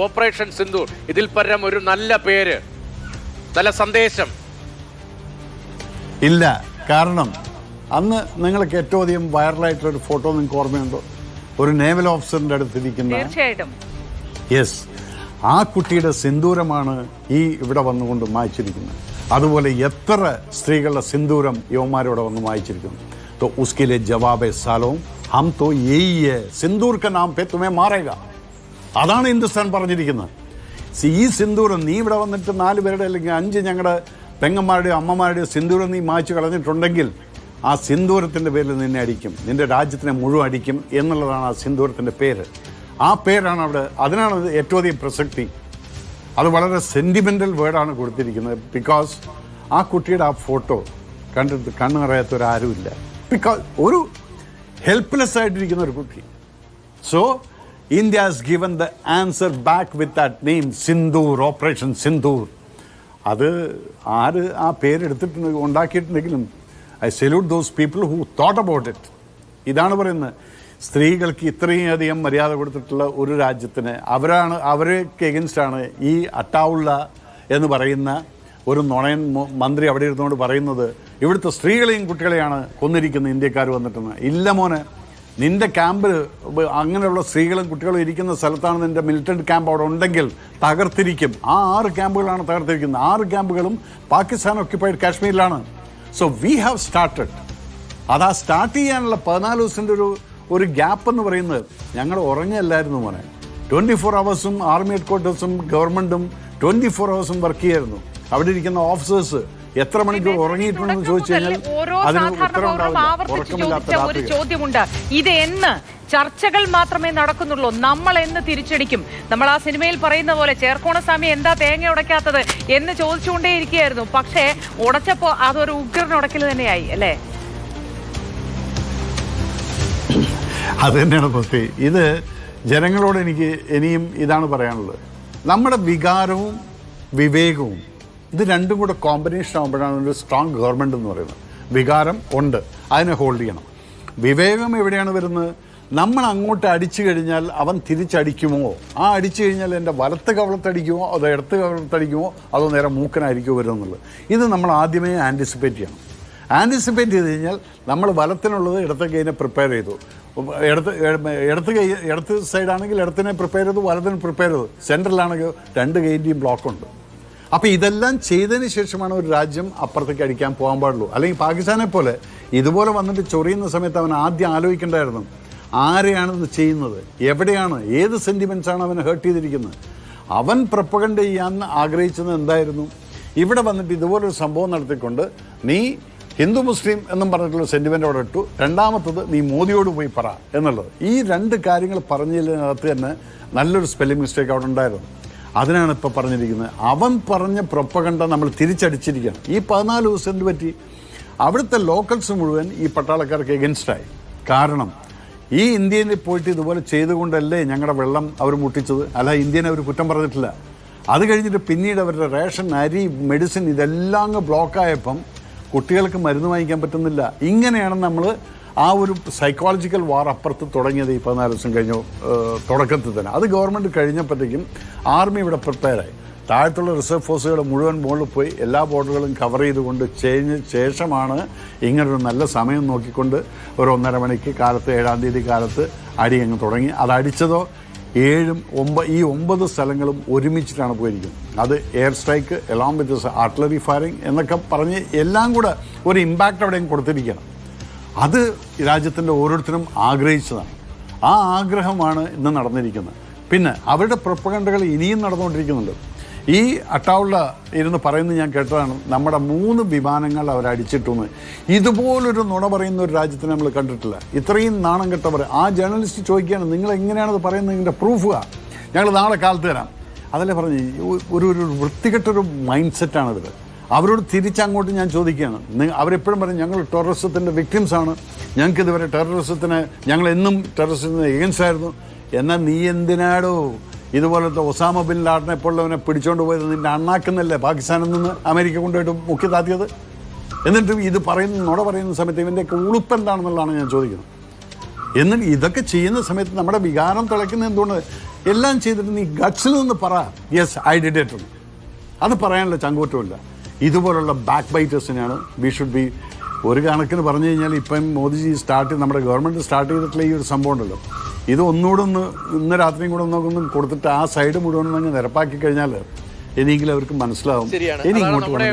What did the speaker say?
Operation Sindoor ഇതിൽ പരം ഒരു നല്ല പേര് നല്ല സന്ദേശം ഇല്ല കാരണം അന്ന് നിങ്ങൾക്ക് ഏറ്റവും അധികം വൈറലായിട്ടുള്ള ഒരു ഫോട്ടോ നിങ്ങൾക്ക് ഓർമ്മയുണ്ടോ ഒരു നേവൽ ഓഫീസറിന്റെ അടുത്തിരിക്കുന്ന തീർച്ചയായിട്ടും യെസ് ആ കുട്ടിയുടെ സിന്ദൂരമാണ് ഈ ഇവിടെ വന്നുകൊണ്ട് മായ്ച്ചിരിക്കുന്നത് അതുപോലെ എത്ര സ്ത്രീകളുടെ സിന്ദൂരം യുവമാരോടെ വന്ന് മായ്ച്ചിരിക്കുന്നു तो उसके लिए जवाब है सालों हम तो यही है സിന്ദൂർ का नाम पे तुम्हें मारेगा അതാണ് ഹിന്ദുസ്ഥാൻ പറഞ്ഞിരിക്കുന്നത്. ഈ സിന്ദൂരം നീ ഇവിടെ വന്നിട്ട് നാല് പേരുടെ അല്ലെങ്കിൽ അഞ്ച് ഞങ്ങളുടെ പെങ്ങന്മാരുടെയോ അമ്മമാരുടെയോ സിന്ദൂരം നീ മായ്ച്ചു കളഞ്ഞിട്ടുണ്ടെങ്കിൽ ആ സിന്ദൂരത്തിന്റെ പേരിൽ നിന്നെ അടിക്കും. നിന്റെ രാജ്യത്തിനെ മുഴുവൻ അടിക്കും എന്നുള്ളതാണ് ആ സിന്ദൂരത്തിന്റെ പേര്. ആ പേരാണ് അവിടെ അതിനാണ് അത് ഏറ്റവും അധികം പ്രസക്തി. അത് വളരെ സെന്റിമെന്റൽ വേർഡാണ് കൊടുത്തിരിക്കുന്നത്. ബിക്കോസ് ആ കുട്ടിയുടെ ആ ഫോട്ടോ കണ്ടിട്ട് കണ്ണു നിറയാത്തൊരാരുമില്ല ബിക്കോസ് ഒരു ഹെൽപ്ലെസ് ആയിട്ടിരിക്കുന്ന ഒരു കുട്ടി. So India has given the answer back with that name Sindoor operation Sindoor അത് ആര് ആ പേരെടുത്തിട്ടുണ്ട് ഉണ്ടാക്കിയിട്ടുണ്ടെങ്കിലും I salute those people who thought about it ഇതാണ് പറയുന്നത്. സ്ത്രീകൾക്ക് ഇത്രയും അധികം മര്യാദ കൊടുത്തിട്ടുള്ള ഒരു രാജ്യത്തിന് അവരാണ് അവർക്ക് എഗൻസ്റ്റാണ് ഈ അട്ടാവുള്ള എന്ന് പറയുന്ന ഒരു നുണയൻ മന്ത്രി അവിടെ ഇരുന്നുകൊണ്ട് പറയുന്നത്. ഇവിടുത്തെ സ്ത്രീകളെയും കുട്ടികളെയാണ് കൊന്നിരിക്കുന്നത് ഇന്ത്യക്കാർ വന്നിട്ടെന്ന്. ഇല്ല മോനെ. നിന്റെ ക്യാമ്പിൽ അങ്ങനെയുള്ള സ്ത്രീകളും കുട്ടികളും ഇരിക്കുന്ന സ്ഥലത്താണ് നിന്റെ മിലിറ്ററി ക്യാമ്പ് അവിടെ ഉണ്ടെങ്കിൽ തകർത്തിരിക്കും. ആ ആറ് ക്യാമ്പുകളാണ് തകർത്തിരിക്കുന്നത്. ആറ് ക്യാമ്പുകളും പാകിസ്ഥാൻ ഒക്യുപ്പൈഡ് കാശ്മീരിലാണ്. സോ വി ഹാവ് സ്റ്റാർട്ടഡ് അത് ആ സ്റ്റാർട്ട് ചെയ്യാനുള്ള പതിനാല് ദിവസത്തിന്റെ ഒരു ഒരു ഗ്യാപ്പ് എന്ന് പറയുന്നത് ഞങ്ങൾ ഉറങ്ങിയല്ലായിരുന്നു മോനെ. ട്വന്റി ഫോർ അവേഴ്സും ആർമി ഹെഡ് ക്വാർട്ടേഴ്സും ഗവൺമെന്റും ട്വന്റി ഫോർ അവേഴ്സും വർക്ക് ചെയ്യായിരുന്നു. അവിടെ ഇരിക്കുന്ന ഓഫീസേഴ്സ് എത്ര മണിക്കൂർ ഉറങ്ങിയിട്ടുണ്ടെന്ന് ചോദിച്ചു കഴിഞ്ഞാൽ അതിന് ഉത്തരം ഉണ്ടാവില്ല. ഒരു ചോദ്യമുണ്ട്. ഇത് എന്ന് ചർച്ചകൾ മാത്രമേ നടക്കുന്നുള്ളൂ. നമ്മൾ എന്ന് തിരിച്ചടിക്കും. നമ്മൾ ആ സിനിമയിൽ പറയുന്ന പോലെ ചേർക്കോണസ്വാമി എന്താ തേങ്ങ ഉടയ്ക്കാത്തത് എന്ന് ചോദിച്ചുകൊണ്ടേയിരിക്കുകയായിരുന്നു. പക്ഷേ ഉടച്ചപ്പോ അതൊരു ഉഗ്രൻ ഉടക്കൽ തന്നെയായി അല്ലേ? അത് തന്നെയാണ് പ്രശ്നം ഇത് ജനങ്ങളോട് എനിക്ക് ഇനിയും ഇതാണ് പറയാനുള്ളത്. നമ്മുടെ വികാരവും വിവേകവും ഇത് രണ്ടും കൂടെ കോമ്പിനേഷൻ ആകുമ്പോഴാണ് ഒരു സ്ട്രോങ് ഗവൺമെന്റ് എന്ന് പറയുന്നത്. വികാരം ഉണ്ട്. അതിനെ ഹോൾഡ് ചെയ്യണം. വിവേകം എവിടെയാണ് വരുന്നത്? നമ്മൾ അങ്ങോട്ട് അടിച്ചു കഴിഞ്ഞാൽ അവൻ തിരിച്ചടിക്കുമോ? ആ അടിച്ചു കഴിഞ്ഞാൽ എന്റെ വലത്ത് കവളത്തടിക്കുമോ? അതോ ഇടത്ത് കവളത്തടിക്കുമോ? അതോ നേരെ മൂക്കനായിരിക്കുമോ വരുമെന്നുള്ളത് ഇത് നമ്മൾ ആദ്യമേ ആന്റിസിപ്പേറ്റ് ചെയ്യണം. ആന്റിസിപ്പേറ്റ് ചെയ്ത് കഴിഞ്ഞാൽ നമ്മൾ വലത്തിനുള്ളത് ഇടത്തെ കൈനെ പ്രിപ്പയർ ചെയ്തു. ഇടത്ത് ഇടത്ത് കൈ ഇടത്ത് സൈഡാണെങ്കിൽ ഇടത്തിനെ പ്രിപ്പയർ ചെയ്തു വലത്തിന് പ്രിപ്പയർ ചെയ്തു. സെൻട്രലാണെങ്കിൽ രണ്ട് കൈന്റെയും ബ്ലോക്കുണ്ട് അപ്പോൾ ഇതെല്ലാം ചെയ്തതിന് ശേഷമാണ് ഒരു രാജ്യം അപ്പുറത്തേക്ക് അടിക്കാൻ പോകാൻ പാടുള്ളൂ. അല്ലെങ്കിൽ പാകിസ്ഥാനെ പോലെ ഇതുപോലെ വന്നിട്ട് ചൊറിയുന്ന സമയത്ത് അവൻ ആദ്യം ആലോചിക്കേണ്ടായിരുന്നു. ആരെയാണ് ഇത് ചെയ്യുന്നത്? എവിടെയാണ്? ഏത് സെന്റിമെന്റ്സാണ് അവനെ ഹേർട്ട് ചെയ്തിരിക്കുന്നത്? അവൻ പ്രപ്പകണ്ട ചെയ്യാൻ ആഗ്രഹിച്ചത് എന്തായിരുന്നു? ഇവിടെ വന്നിട്ട് ഇതുപോലൊരു സംഭവം നടത്തിക്കൊണ്ട് നീ ഹിന്ദു മുസ്ലിം എന്നും പറഞ്ഞിട്ടുള്ള സെന്റിമെന്റ് അവിടെ ഇട്ടു. രണ്ടാമത്തത് നീ മോദിയോട് പോയി പറ എന്നുള്ളത്. ഈ രണ്ട് കാര്യങ്ങൾ പറഞ്ഞതിനകത്ത് തന്നെ നല്ലൊരു സ്പെല്ലിംഗ് മിസ്റ്റേക്ക് അവിടെ ഉണ്ടായിരുന്നു. അതിനാണ് ഇപ്പോൾ പറഞ്ഞിരിക്കുന്നത്. അവൻ പറഞ്ഞ പ്രൊപ്പകണ്ട നമ്മൾ തിരിച്ചടിച്ചിരിക്കുകയാണ്. ഈ പതിനാല് ദിവസം പറ്റി? അവിടുത്തെ ലോക്കൽസ് മുഴുവൻ ഈ പട്ടാളക്കാർക്ക് എഗൻസ്റ്റായി കാരണം ഈ ഇന്ത്യയിൽ പോയിട്ട് ഇതുപോലെ ചെയ്തുകൊണ്ടല്ലേ ഞങ്ങളുടെ വെള്ളം അവർ മുട്ടിച്ചത്? അല്ല ഇന്ത്യനെ അവർ കുറ്റം പറഞ്ഞിട്ടില്ല. അത് കഴിഞ്ഞിട്ട് പിന്നീട് അവരുടെ റേഷൻ അരി മെഡിസിൻ ഇതെല്ലാം അങ്ങ് ബ്ലോക്കായപ്പം കുട്ടികൾക്ക് മരുന്ന് വാങ്ങിക്കാൻ പറ്റുന്നില്ല. ഇങ്ങനെയാണ് നമ്മൾ ആ ഒരു സൈക്കോളജിക്കൽ വാർ അപ്പുറത്ത് തുടങ്ങിയത് ഈ പതിനാല് ദിവസം കഴിഞ്ഞു തുടക്കത്തിൽ തന്നെ. അത് ഗവൺമെന്റ് കഴിഞ്ഞപ്പോഴത്തേക്കും ആർമി ഇവിടെ പ്രിപ്പയറായി താഴത്തുള്ള റിസർവ് ഫോഴ്സുകൾ മുഴുവൻ മുകളിൽ പോയി എല്ലാ ബോർഡുകളും കവർ ചെയ്തുകൊണ്ട് ചെയ്ഞ്ഞ ശേഷമാണ് ഇങ്ങനൊരു നല്ല സമയം നോക്കിക്കൊണ്ട് ഒരു ഒന്നര മണിക്ക് കാലത്ത് ഏഴാം തീയതി കാലത്ത് അടി അങ്ങ് തുടങ്ങി. അത് അടിച്ചതോ ഏഴും ഒമ്പ ഈ ഒമ്പത് സ്ഥലങ്ങളും ഒരുമിച്ചിട്ടാണ് പോയിരിക്കുന്നത്. അത് air strike along with artillery firing എന്നൊക്കെ പറഞ്ഞ് എല്ലാം കൂടെ ഒരു ഇമ്പാക്റ്റ് അവിടെയും കൊടുത്തിരിക്കണം. അത് രാജ്യത്തിന്റെ ഓരോരുത്തരും ആഗ്രഹിച്ചതാണ്. ആ ആഗ്രഹമാണ് ഇന്ന് നടന്നിരിക്കുന്നത്. പിന്നെ അവരുടെ പ്രൊപ്പകണ്ടകൾ ഇനിയും നടന്നുകൊണ്ടിരിക്കുന്നുണ്ട്. ഈ അട്ടാവുള്ള ഇരുന്ന് പറയുന്നത് ഞാൻ കേട്ടതാണ്. നമ്മുടെ മൂന്ന് വിമാനങ്ങൾ അവർ അടിച്ചിട്ടുന്ന്. ഇതുപോലൊരു നുണ പറയുന്ന ഒരു രാജ്യത്തിന് നമ്മൾ കണ്ടിട്ടില്ല. ഇത്രയും നാണം കെട്ടവർ. ആ ജേർണലിസ്റ്റ് ചോദിക്കുകയാണ് നിങ്ങൾ എങ്ങനെയാണത് പറയുന്നത് ഇതിന്റെ പ്രൂഫ് ഞങ്ങൾ നാളെ കാലത്ത് തരാം. അതല്ലേ പറഞ്ഞു ഒരു ഒരു വൃത്തികെട്ടൊരു മൈൻഡ് സെറ്റാണിത് അവരോട് തിരിച്ചങ്ങോട്ട് ഞാൻ ചോദിക്കുകയാണ്. അവരെപ്പോഴും പറയും ഞങ്ങൾ ടെററിസത്തിന്റെ ആണ്. ഞങ്ങൾക്ക് ഇതുവരെ ടെററിസത്തിന് ഞങ്ങൾ എന്നും ടെററിസത്തിന് എഗൻസ്റ്റ് ആയിരുന്നു. എന്നാൽ നീ എന്തിനാടോ ഇതുപോലത്തെ ഒസാമ ബിൻ ലാഡിനെ പോലുള്ളവനെ പിടിച്ചോണ്ട് പോയത്? നിന്റെ അണ്ണാക്കുന്നല്ലേ പാകിസ്ഥാനിൽ നിന്ന് അമേരിക്ക കൊണ്ടുപോയിട്ട് മുക്കി താത്തിയത്? എന്നിട്ടും ഇത് പറയുന്ന നുണ പറയുന്ന സമയത്ത് ഇവന്റെയൊക്കെ ഉളുപ്പ് എന്താണെന്നുള്ളതാണ് ഞാൻ ചോദിക്കുന്നത്. എന്നിട്ട് ഇതൊക്കെ ചെയ്യുന്ന സമയത്ത് നമ്മുടെ വികാരം തിളയ്ക്കുന്ന എന്തുകൊണ്ട്? എല്ലാം ചെയ്തിട്ട് നീ ഗട്സിൽ നിന്ന് പറ. യെസ് ഐ ഡിഡ് ഇറ്റ് അത് പറയാനുള്ള ചങ്കൂറ്റമില്ല ഇതുപോലുള്ള ബാക്ക് ബൈറ്റേഴ്സിനെയാണ് വി ഷുഡ് ബി ഒരു കണക്കിന് പറഞ്ഞു കഴിഞ്ഞാൽ ഇപ്പം മോദിജി സ്റ്റാർട്ട് ചെയ്ത് നമ്മുടെ ഗവൺമെന്റ് സ്റ്റാർട്ട് ചെയ്തിട്ടുള്ള ഈ ഒരു സംഭവം ഉണ്ടല്ലോ. ഇത് ഒന്നുകൂടെ ഒന്ന് ഇന്ന് രാത്രിയും കൂടെ ഒന്നൊക്കെ കൊടുത്തിട്ട് ആ സൈഡ് മുഴുവൻ അങ്ങ് നിരപ്പാക്കി കഴിഞ്ഞാൽ എനിക്കെങ്കിലും അവർക്ക് മനസ്സിലാവും. ഇനി ഇങ്ങോട്ട് ഇങ്ങോട്ട്